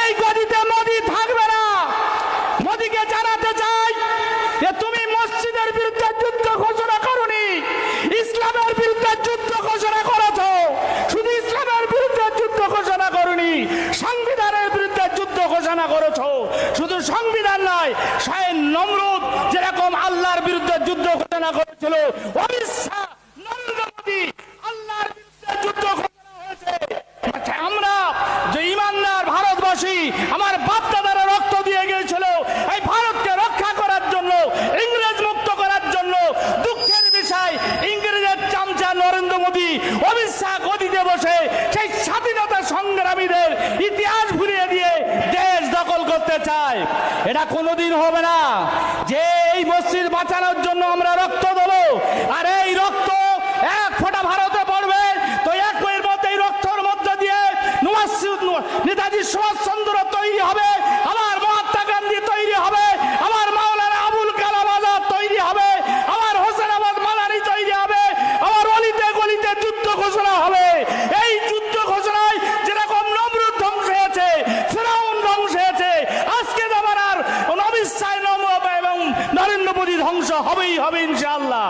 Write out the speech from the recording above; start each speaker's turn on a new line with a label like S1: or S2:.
S1: এই গদিতে মোদি থাকবে না। মোদিকে জানাতে চাই যে তুমি মসজিদের বিরুদ্ধে যুদ্ধ ঘোষণা করনি, ইসলামের বিরুদ্ধে যুদ্ধ ঘোষণা করেছ। শুধু ইসলামের বিরুদ্ধে যুদ্ধ ঘোষণা করনি, সংবিধানের বিরুদ্ধে যুদ্ধ ঘোষণা করেছ। শুধু সংবিধান নয়, স্বয়ং নমরুদ যেরকম আল্লাহর বিরুদ্ধে যুদ্ধ ঘোষণা করেছিল অমিত শাহ নরেন্দ্র মোদী আল্লাহর বিরুদ্ধে যুদ্ধ ঘোষণা হয়েছে আচ্ছা, আমরা যে ইমানদার ভারতবাসী আমার বাপ দাদারা রক্ত দিয়ে গিয়েছিল এই ভারতকে রক্ষা করার জন্য ইংরেজ মুক্ত করার জন্য দুঃখের বিষয় ইংরেজের চামচা নরেন্দ্র মোদী অমিত শাহ গদিতে বসে সেই স্বাধীনতা সংগ্রামীদের ইতিহাস ভুলিয়ে দিয়ে দেশ দখল করতে চায়। এটা কোনোদিন হবে না। যে এই মসজিদ বাঁচানোর জন্য আমরা রক্ত দেবো, আর এই রক্ত এক ফোঁটা ভারতে পড়বে, তো এক মধ্যে এই রক্তর মধ্যে দিয়ে নেতাজি সুভাষচন্দ্র তৈরি হবে। ধ্বংস হবেই হবে ইনশাআল্লাহ।